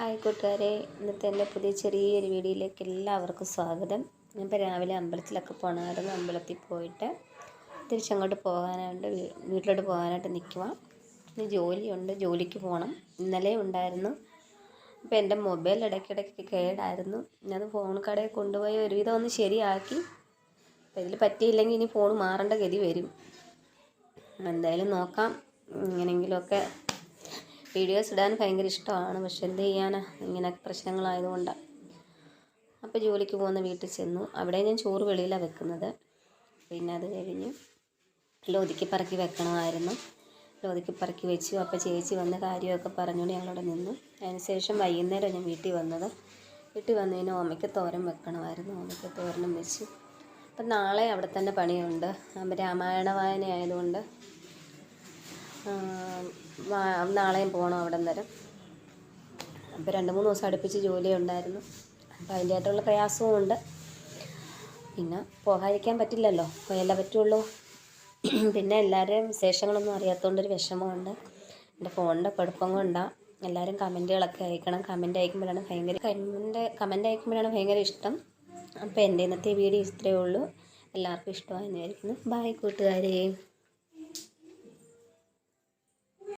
Hi കൂട്ടുകാരെ ഇന്നത്തെ എന്റെ പുതിയ ചെറിയൊരു വീഡിയോയിലേക്ക് എല്ലാവർക്കും സ്വാഗതം. ഇപ്പോൾ രാവിലെ അമ്പലത്തിലൊക്കെ പോകണമായിരുന്നു അമ്പലത്തിൽ പോയിട്ട് തിരിച്ചങ്ങോട്ട് പോകാനായിട്ട് വീട്ടിലോട്ട് പോകാനായിട്ട് നിൽക്കുക ഇന്ന് ജോലിയുണ്ട് ജോലിക്ക് പോകണം ഇന്നലെ ഉണ്ടായിരുന്നു. അപ്പോൾ എന്റെ മൊബൈൽ ഇടയ്ക്കിടയ്ക്ക് കേടായിരുന്നു. അത് ഫോൺ കടയിൽ കൊണ്ടുപോയി ഒരുവിധം ഒന്ന് ശരിയാക്കി. അപ്പോൾ ഇതിൽ പറ്റിയില്ലെങ്കിൽ ഇനി ഫോൺ മാറേണ്ട ഗതി വരും. എന്തായാലും നോക്കാം. എങ്ങനെയെങ്കിലുമൊക്കെ വീഡിയോസ് ഇടാൻ ഭയങ്കര ഇഷ്ടമാണ്. പക്ഷെ എന്ത് ചെയ്യാനാണ് ഇങ്ങനെ പ്രശ്നങ്ങളായതുകൊണ്ടാണ് അപ്പോൾ ജോലിക്ക് പോകുന്ന വീട്ടിൽ ചെന്നു. അവിടെ ഞാൻ ചോറ് വെളിയിലാണ് വെക്കുന്നത്. പിന്നെ അത് കഴിഞ്ഞ് ലോതിക്ക് പറക്കി വെക്കണമായിരുന്നു. ലോതിക്ക് പറക്കി വെച്ചു. അപ്പോൾ ചേച്ചി വന്ന കാര്യമൊക്കെ പറഞ്ഞുകൊണ്ട് ഞങ്ങളവിടെ നിന്നു. അതിനുശേഷം വൈകുന്നേരം ഞാൻ വീട്ടിൽ വന്നത്. വീട്ടിൽ വന്നതിന് ഓമയ്ക്ക് തോരൻ വെക്കണമായിരുന്നു. ഓമയ്ക്ക് തോരനും വെച്ചു. അപ്പം നാളെ അവിടെ തന്നെ പണിയുണ്ട്. രാമായണ വായന ആയതുകൊണ്ട് നാളെയും പോകണം അവിടെ വരെ അപ്പോൾ രണ്ട് മൂന്ന് ദിവസം അടുപ്പിച്ച് ജോലി ഉണ്ടായിരുന്നു. അപ്പോൾ അതിന്റെതായിട്ടുള്ള പ്രയാസവും ഉണ്ട്. പിന്നെ പോകാതിരിക്കാൻ പറ്റില്ലല്ലോ. പോയല്ലേ പറ്റുള്ളൂ. പിന്നെ എല്ലാവരുടെയും വിശേഷങ്ങളൊന്നും അറിയാത്തതുകൊണ്ടൊരു വിഷമമുണ്ട്. എന്റെ ഫോണിന്റെ കുഴപ്പം കൊണ്ടാണ് എല്ലാവരും കമന്റുകളൊക്കെ അയക്കണം. കമന്റ് അയക്കുമ്പോഴാണ് ഭയങ്കര കമന്റ് കമന്റ് അയക്കുമ്പോഴാണ് ഭയങ്കര ഇഷ്ടം. അപ്പോൾ എന്റെ ഇന്നത്തെ വീഡിയോ ഇത്രയേ ഉള്ളൂ. എല്ലാവർക്കും ഇഷ്ടമായെന്ന് വിചാരിക്കുന്നു. ബായ് കൂട്ടുകാരേ.